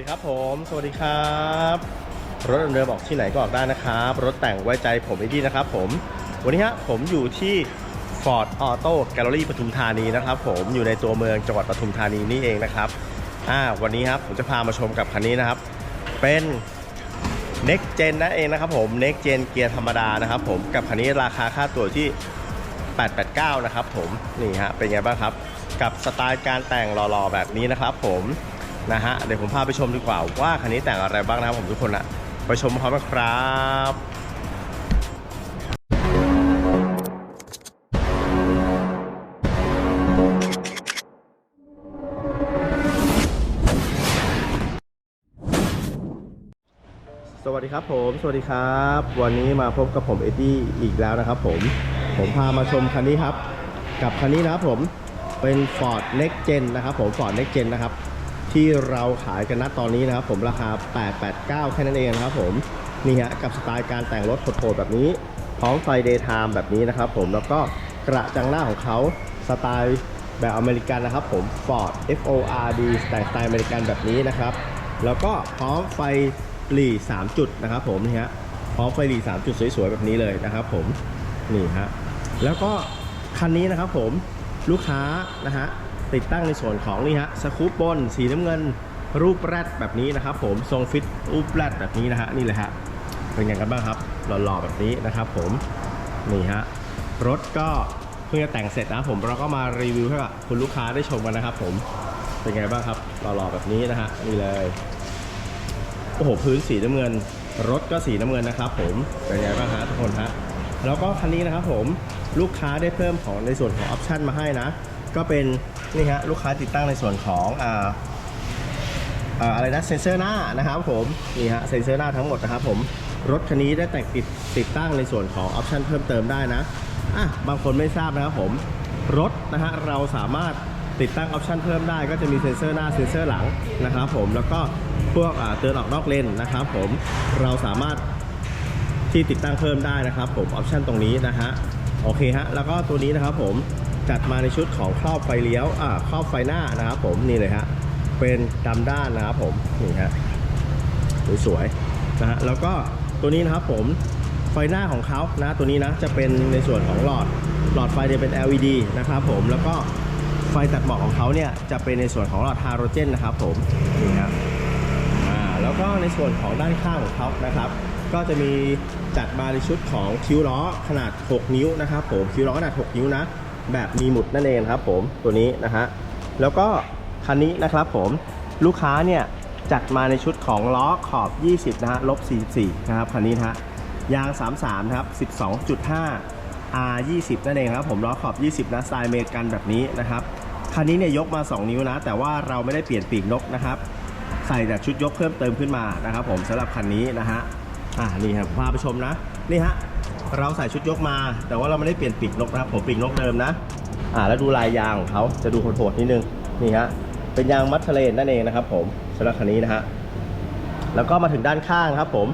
สวัสดีครับผม สวัสดีครับ รถเดิมๆออกที่ไหนก็ออกได้นะครับ รถแต่งไว้ใจผมไอ้ดีนะครับผม วันนี้ฮะผมอยู่ที่ Ford Auto Gallery ปทุมธานีนะครับผมอยู่ในตัวเมืองจังหวัดปทุมธานีนี่เองนะครับอ่าวันนี้ครับผมจะพามาชมกับคันนี้นะครับ เป็น Next Gen นั่นเองนะครับผม Next Gen เกียร์ธรรมดานะครับผมกับคันนี้ราคาค่าตัวที่ 889 นะครับผมนี่ฮะเป็นไงบ้างครับ กับสไตล์การแต่งหล่อๆแบบนี้นะครับผม นะฮะเดี๋ยวผมพาไปชมดีกว่าว่าคันนี้แต่งอะไรบ้างนะครับผมทุกคนอะไปชมพร้อมกันครับสวัสดีครับผม สวัสดีครับ วันนี้มาพบกับผมเอ็ดดี้อีกแล้วนะครับผมผมพามาชมคันนี้ครับ กับคันนี้นะครับผมเป็น Ford Next Gen นะครับผม Ford Next Gen นะครับ ที่เราขายกันณตอนนี้นะครับผมราคา 889 แค่นั้นเองนะครับผมนี่ฮะกับสไตล์การแต่งรถโหดๆแบบนี้ พร้อมไฟ Daytime แบบนี้นะครับผมแล้วก็กระจังหน้าของเขาสไตล์แบบอเมริกันนะครับผม Ford F O R D แต่งสไตล์อเมริกันแบบนี้นะครับ แล้วก็พร้อมไฟหลี3จุดนะครับผมนี่ฮะพร้อมไฟหลี3จุดสวยๆแบบนี้เลยนะครับผมนี่ฮะแล้วก็คันนี้นะครับผมลูกค้านะฮะ ติดตั้งในส่วนของนี่ฮะสกูปบนสีน้ำเงินรูปแรดแบบนี้นะครับ ผมทรงฟิตรูปแรดแบบนี้นะฮะนี่เลยฮะเป็นไงกันบ้างครับหล่อๆแบบนี้นะครับ ผมนี่ฮะรถก็เพิ่งจะแต่งเสร็จนะครับผมเราก็มารีวิวให้กับคุณลูกค้าได้ชมกันนะครับ ผมเป็นไงบ้างครับหล่อๆแบบนี้นะฮะนี่เลยโอ้โหพื้นสีน้ำเงิน รถก็สีน้ำเงินนะครับ ผมเป็นไงบ้างฮะทุกคนฮะแล้วก็คันนี้นะครับผมลูกค้าได้เพิ่มของในส่วนของออปชันมาให้นะ ก็เป็น นี่ฮะลูกค้าติดตั้งในส่วนของอ่าอะไรนะเซนเซอร์หน้านะครับผมนี่ฮะเซนเซอร์หน้าทั้งหมดนะครับผมรถคันนี้ได้แต่งติดติดตั้งในส่วนของออปชันเพิ่มเติมได้นะอะบางคนไม่ทราบนะครับผมรถนะฮะเราสามารถติดตั้งออปชันเพิ่มได้ก็จะมีเซ็นเซอร์หน้าเซ็นเซอร์หลังนะครับผมแล้วก็พวกเตือนออกนอกเลนนะครับผมเราสามารถที่ติดตั้งเพิ่มได้นะครับผมออปชันตรงนี้นะฮะโอเคฮะแล้วก็ตัวนี้นะครับผม จัดมาในชุดของครอบไฟเลี้ยวอ่าครอบไฟหน้านะครับผมนี่เลยฮะเป็นดำด้านนะครับผมนี่ฮะสวยๆนะฮะแล้วก็ตัวนี้นะครับผมไฟหน้าของเขานะตัวนี้นะจะเป็นในส่วนของหลอดหลอดไฟเนี่ยเป็น LED นะครับผมแล้วก็ไฟตัดหมอกของเขาเนี่ยจะเป็นในส่วนของหลอดฮาโรเจนนะครับผมนี่ฮะอ่าแล้วก็ในส่วนของด้านข้างของเขานะครับ ก็จะมีจัดมาในชุดของคิ้วล้อขนาด 6 นิ้วนะครับผมคิ้วล้อขนาด 6 นิ้วนะ แบบมีหมุดนั่นเองครับผมตัวนี้นะฮะแล้วก็คันนี้นะครับผมลูกค้าเนี่ยจัดมาในชุดของล้อขอบ 20 นะฮะลบ 44 นะครับคันนี้นะฮะยาง 33 นะครับ 12.5 R 20นั่นเองครับผมล้อขอบ 20 นะสไตล์อเมริกันแบบนี้นะครับคันนี้เนี่ยยกมา 2 นิ้วนะ แต่ว่าเราไม่ได้เปลี่ยนปีกนกนะครับ ใส่แต่ชุดยกเพิ่มเติมขึ้นมานะครับผมสำหรับคันนี้นะฮะอ่านี่ครับพาไปชมนะนี่ฮะ เราใส่ชุดยกมา แต่ว่าเราไม่ได้เปลี่ยนปีกนกนะครับผมปีกนกเดิมนะ อ่าแล้วดูลายยางของเขาจะดูโหดๆนิดนึงนี่ฮะเป็นยางมัดเทเลนนั่นเองนะครับ ผมสำหรับคันนี้นะฮะแล้วก็มาถึงด้านข้างครับผม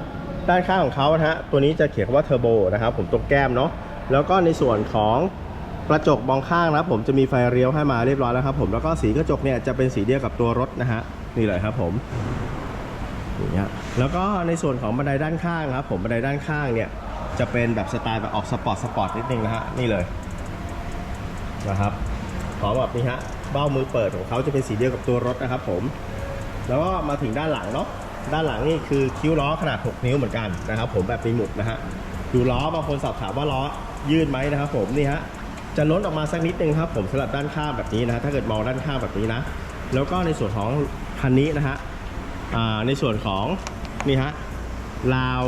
ด้านข้างของเขานะฮะตัวนี้จะเขียนคำว่าเทอร์โบนะครับผมตรงแก้มเนาะแล้วก็ในส่วนของกระจกมองข้างนะครับผมจะมีไฟเลี้ยวให้มาเรียบร้อยแล้วครับผมแล้วก็สีกระจกเนี่ยจะเป็นสีเดียวกับตัวรถนะฮะนี่เลยครับผมอย่างเงี้ยแล้วก็ในส่วนของบันไดด้านข้างครับผมบันไดด้านข้างเนี่ย จะเป็นแบบสไตล์แบบออกสปอร์ตสปอร์ตนิดนึงนะฮะนี่เลยนะครับพร้อมแบบนี้ฮะเบ้ามือเปิดของเขาจะเป็นสีเดียวกับตัวรถนะครับผม แล้วก็มาถึงด้านหลังเนาะด้านหลังนี่คือคิ้วล้อขนาด 6 นิ้วเหมือนกันนะครับผมแบบมีหมุดนะฮะดูล้อบางคนสอบถามว่าล้อยืดไหมนะครับผมนี่ฮะจะล้นออกมาสักนิดนึงครับผมสำหรับด้านข้างแบบนี้นะถ้าเกิดมองด้านข้างแบบนี้นะ แล้วก็ในส่วนของคันนี้นะฮะในส่วนของนี่ฮะราว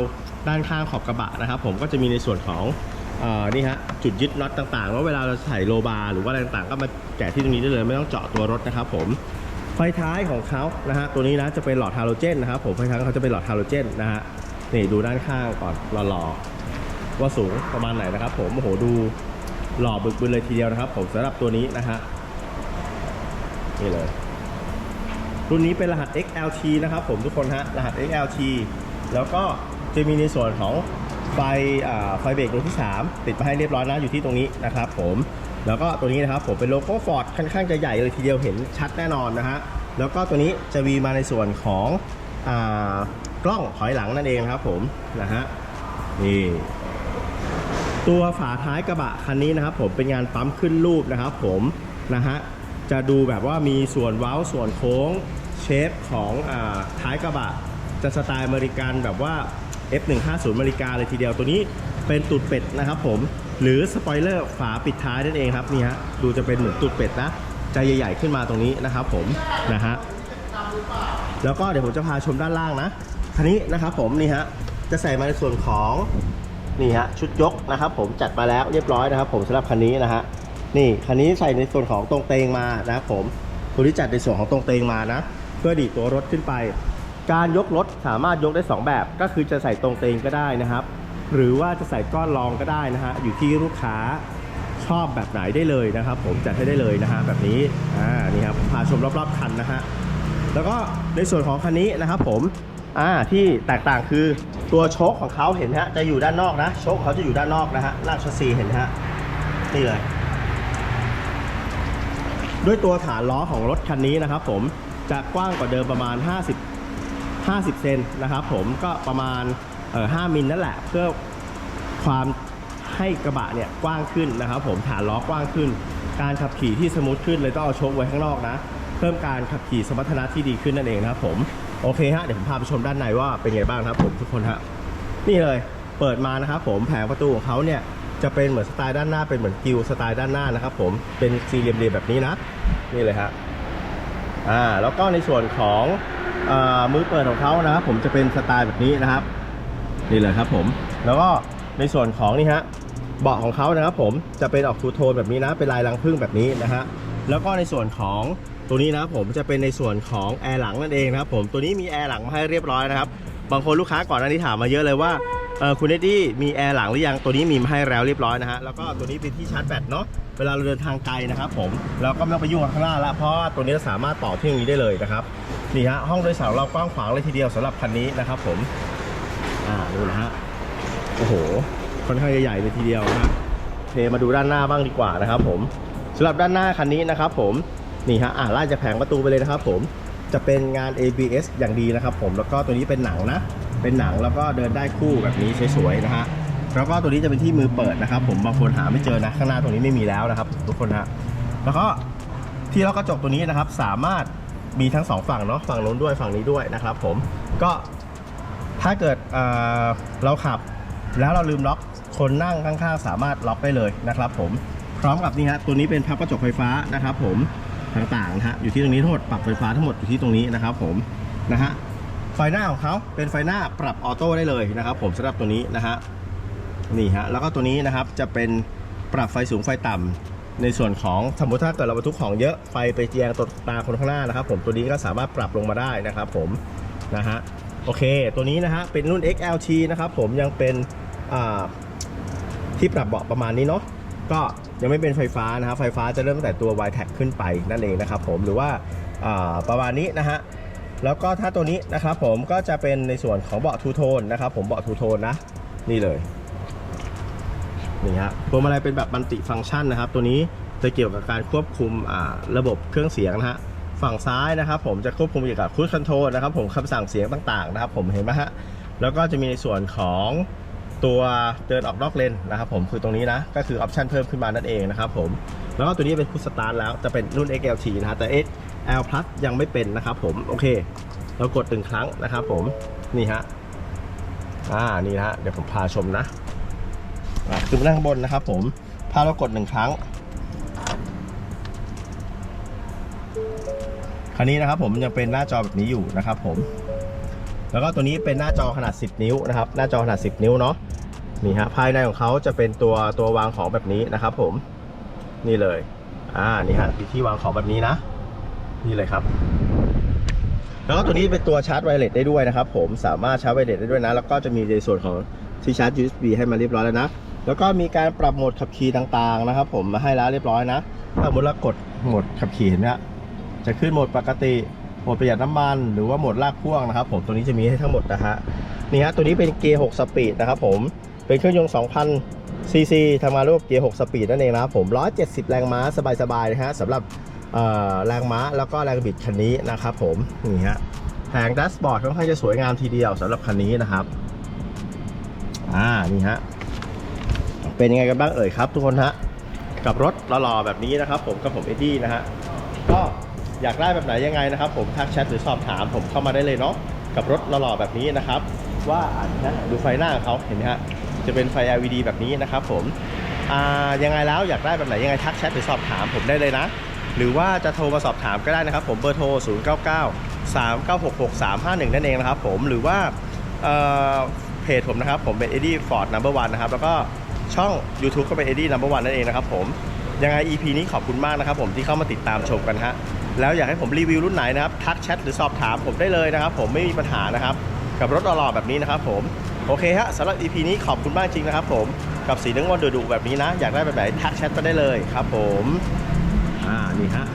ด้านข้างขอบกระบะนะครับ ผมก็จะมีในส่วนของอานี่ฮะจุดยึดน็อตต่างๆว่าเวลาเราใส่โลบาร์หรือว่าอะไรต่างๆก็มาแกะที่ตรงนี้ได้เลยไม่ต้องเจาะตัวรถนะครับผมไฟท้ายของเขานะฮะตัวนี้นะจะเป็นหลอดฮาโลเจนนะครับผมไฟท้ายเขาจะเป็นหลอดฮาโลเจนนะฮะนี่ดูด้านข้างก่อนหล่อๆว่าสูงประมาณไหนนะครับ ผมโอ้โหดูหล่อบึกบึนเลยทีเดียวนะครับ ผมสำหรับตัวนี้นะฮะนี่เลยรุ่นนี้เป็นรหัส XLT นะครับผมทุกคนฮะรหัส XLT แล้วก็ จะมีในส่วนของไฟไฟเบรกดวงที่ 3 ติดมาให้เรียบร้อยนะอยู่ที่ตรงนี้นะครับผมแล้วก็ตัวนี้นะครับผมเป็นโลโก้ Ford ค่อนข้างจะใหญ่เลยทีเดียวเห็นชัดแน่นอนนะฮะแล้วก็ตัวนี้จะมีมาในส่วนของอกล้องถอยหลังนั่นเองครับผมนะฮะนี่ตัวฝาท้ายกระบะคันนี้นะครับผมเป็นงานปั๊มขึ้นรูปนะครับผมนะฮะจะดูแบบว่ามีส่วนเว้าส่วนโค้งเชฟของอท้ายกระบะ จะสไตล์อเมริกันแบบว่า F150 อเมริกาเลยทีเดียวตัวนี้เป็นตูดเป็ดนะครับผมหรือสปอยเลอร์ฝาปิดท้ายนั่นเองครับนี่ฮะดูจะเป็นเหมือนตูดเป็ดนะใจใหญ่ๆขึ้นมาตรงนี้นะครับผมนะฮะแล้วก็เดี๋ยวผมจะพาชมด้านล่างนะคันนี้นะครับผมนี่ฮะจะใส่มาในส่วนของนี่ฮะชุดยกนะครับผมจัดมาแล้วเรียบร้อยนะครับ ผมสำหรับคันนี้นะฮะนี่คันนี้ใส่ในส่วนของตรงเตงมานะครับผมตัวที่จัดในส่วนของตรงเตงมานะ เพื่อดีดตัวรถขึ้นไป การยกรถสามารถยกได้ 2 แบบ ก็คือจะใส่ตรงเตงก็ได้นะครับ หรือว่าจะใส่ก้อนรองก็ได้นะฮะอยู่ที่ลูกค้าชอบแบบไหนได้เลยนะครับ ผมจัดให้ได้เลยนะฮะแบบนี้อ่านี่ครับพาชมรอบๆคันนะฮะแล้วก็ในส่วนของคันนี้นะครับผมอ่าที่แตกต่างคือตัวโชคของเขาเห็นฮะจะอยู่ด้านนอกนะโชคเขาจะอยู่ด้านนอกนะฮะลากชัสซีเห็นฮะนี่เลย ด้วยตัวฐานล้อของรถคันนี้นะครับผมจะกว้างกว่าเดิมประมาณ 50 50 เซนนะครับผมก็ประมาณเอ่อ5มิลนั่นแหละ เพื่อความให้กระบะเนี่ยกว้างขึ้นนะครับผมฐานล้อกว้างขึ้น การขับขี่ที่สมูทขึ้นเลยต้องเอาโชคไว้ข้างนอกนะ เพิ่มการขับขี่สมรรถนะที่ดีขึ้นนั่นเองนะครับผมโอเคฮะเดี๋ยวผมพาไปชมด้านในว่าเป็นไงบ้างครับผมทุกคนฮะนี่เลยเปิดมานะครับผมแผงประตูของเขาเนี่ยจะเป็นเหมือนสไตล์ด้านหน้าเป็นเหมือนกิวสไตล์ด้านหน้านะครับผมเป็นสี่เหลี่ยมๆแบบนี้นะนี่เลยฮะอ่าแล้วก็ในส่วนของ มือเปิดของเขานะครับผมจะเป็นสไตล์แบบนี้นะครับ นี่เลยครับผม แล้วก็ในส่วนของนี่ฮะเบาะของเขานะครับผมจะเป็นออกทูโทนแบบนี้นะเป็นลายรังผึ้งแบบนี้นะฮะแล้วก็ในส่วนของตัวนี้นะผมจะเป็นในส่วนของแอร์หลังนั่นเองนะครับผมตัวนี้มีแอร์หลังมาให้เรียบร้อยนะครับบางคนลูกค้าก่อนหน้านี้ถามมาเยอะเลยว่าคุณเอ็ดดี้มีแอร์หลังหรือยังตัวนี้มีมาให้แล้วเรียบร้อยนะฮะแล้วก็ตัวนี้เป็นที่ชาร์จแบตเนาะ เวลาเราเดินทางไกลนะครับผมเราก็ไม่ต้องไปยุ่งกับข้างหน้าละเพราะว่าตัวนี้สามารถต่อที่ตรงนี้ได้เลยนะครับนี่ฮะห้องโดยสารเรากว้างขวางเลยทีเดียวสำหรับคันนี้นะครับ ผมอ่าดูนะฮะโอ้โหค่อนข้างใหญ่ๆเลยทีเดียวนะเคมาดูด้านหน้าบ้างดีกว่านะครับ ผมสำหรับด้านหน้าคันนี้นะครับ ผมนี่ฮะอ่าไล่จากแผงประตูไปเลยนะครับ ผมจะเป็นงาน ABS อย่างดีนะครับ ผมแล้วก็ตัวนี้เป็นหนังนะเป็นหนังแล้วก็เดินได้คู่แบบนี้สวยๆนะฮะ แล้วก็ตัวนี้จะเป็นที่มือเปิดนะครับ ผมบางคนหาไม่เจอนะข้างหน้าตรงนี้ไม่มีแล้วนะครับ ทุกคนฮะแล้วก็ที่ล็อกกระจกตัวนี้นะครับ สามารถมีทั้งสองฝั่งเนาะฝั่งโน้นด้วยฝั่งนี้ด้วยนะครับ ผมก็ถ้าเกิดเเราขับ แล้วเราลืมล็อกคนนั่งข้างๆ สามารถล็อกได้เลยนะครับ ผมพร้อมกับนี่ฮะตัวนี้เป็นพับกระจกไฟฟ้านะครับ ผมต่างๆนะฮะอยู่ที่ตรงนี้ทั้งหมดปรับไฟฟ้าทั้งหมดอยู่ที่ตรงนี้นะครับ ผมนะฮะไฟหน้าของเขาเป็นไฟหน้าปรับออโต้ได้เลยนะครับ ผมสำหรับตัวนี้นะฮะ นี่ฮะแล้วก็ตัวนี้นะครับจะเป็นปรับไฟสูงไฟต่ำในส่วนของสมมติถ้าเกิดเราบรรทุกของเยอะไฟไปแยงตตาคนข้างหน้านะครับ ผมตัวนี้ก็สามารถปรับลงมาได้นะครับ ผมนะฮะโอเค ตัวนี้นะฮะเป็นรุ่น XLT นะครับผมยังเป็นที่ปรับเบาะประมาณนี้เนาะก็ยังไม่เป็นไฟฟ้านะครับไฟฟ้าจะเริ่มตั้งแต่ตัว y t a c ขึ้นไปนั่นเองนะครับผมหรือว่าอ่าประมาณนี้นะฮะแล้วก็ถ้าตัวนี้นะครับผมก็จะเป็นในส่วนของเบาะทูโทนนะครับผมเบาะทูโทนนะนี่เลย นี่ฮะพวงมาลัยเป็นแบบมัลติฟังก์ชันนะครับ ตัวนี้จะเกี่ยวกับการควบคุมระบบเครื่องเสียงนะฮะฝั่งซ้ายนะครับ ผมจะควบคุมเกี่ยวกับคูดคอนโทรลนะครับ ผมคำสั่งเสียงต่างๆนะครับ ผมเห็นไหมฮะแล้วก็จะมีในส่วนของตัวเดินออกนอกเลนนะครับ ผมคือตรงนี้นะก็คือออปชันเพิ่มขึ้นมานั่นเองนะครับผมแล้วก็ตัวนี้เป็นพุชสตาร์ทแล้วจะเป็นรุ่น XLT นะฮะแต่ XL Plus ยังไม่เป็นนะครับ ผมโอเค เรากดหนึ่งครั้งนะครับ ผมนี่ฮะอ่านี่นะฮะเดี๋ยวผมพาชมนะ ขึ้นไปนั่งข้างบนนะครับผมพาเรากดหนึ่งครั้ง คราวนี้นะครับผมยังเป็นหน้าจอแบบนี้อยู่นะครับผม แล้วก็ตัวนี้เป็นหน้าจอขนาด 10 นิ้วนะครับ หน้าจอขนาด 10 นิ้วเนาะ นี่ฮะ ภายในของเขาจะเป็นตัวตัววางของแบบนี้นะครับผม นี่เลย อ่า นี่ฮะมีที่วางของแบบนี้นะ นี่เลยครับแล้วก็ตัวนี้เป็นตัวชาร์จไวเลสได้ด้วยนะครับผมสามารถชาร์จไวเลสได้ด้วยนะ แล้วก็จะมีในส่วนของที่ชาร์จ USB ให้มาเรียบร้อยแล้วนะ แล้วก็มีการปรับโหมดขับขี่ต่างๆนะครับ ผมมาให้แล้วเรียบร้อยนะ ถ้าสมมติเรากดโหมดขับขี่เนไหมฮะจะขึ้นโหมดปกติโหมดประหยัดน้ำมัน หรือว่าโหมดลากพ่วงนะครับ ผมตัวนี้จะมีให้ทั้งหมดนะฮะนี่ฮะตัวนี้เป็นเกียร์6สปีดนะครับผมเป็นเครื่องยนต์2,000ซีซีทำงานร่วมเกียร์6สปีดนั่นเองนะครับผม170 แรงม้าสบายๆนะฮะสำหรับเอ่อแรงม้าแล้วก็แรงบิดคันนี้นะครับผมนี่ฮะแผงดัสบอร์ดค่อนข้างจะสวยงามทีเดียวสำหรับคันนี้นะครับอ่านี่ฮะ เป็นยังไงกันบ้างเอ่ยครับ ทุกคนฮะกับรถหล่อๆแบบนี้นะครับ ผมกับผมเอ็ดดี้นะฮะก็อยากได้แบบไหนยังไงนะครับ ผมทักแชทหรือสอบถาม ผมเข้ามาได้เลยเนาะกับรถหล่อๆแบบนี้นะครับ ว่าอ่านนะดูไฟหน้าเขาเห็นไหมฮะจะเป็นไฟ LED แบบนี้นะครับ ผมอ่ายังไงแล้วอยากได้แบบไหนยังไงทักแชทหรือสอบถามผมได้เลยนะ หรือว่าจะโทรมาสอบถามก็ได้นะครับ ผมเบอร์โทร 0 9 9 3 9 6 6 3 5 1 นั่นเองนะครับ ผมหรือว่าเเพจผมนะครับผมเป็น Eddie Ford Number One นะครับแล้วก็ ช่อง YouTube ก็เป็น Eddie Number One นั่นเองนะครับผมยังไง EP นี้ขอบคุณมากนะครับผมที่เข้ามาติดตามชมกันฮะแล้วอยากให้ผมรีวิวรุ่นไหนนะครับทักแชทหรือสอบถามผมได้เลยนะครับผมไม่มีปัญหานะครับกับรถหล่อๆแบบนี้นะครับผมโอเคฮะสำหรับ EP นี้ขอบคุณมากจริงนะครับผมกับสีน้ำเงินดุๆแบบนี้นะ อยากได้แบบไหนทักแชทมาได้เลยครับผมอ่านี่ฮะ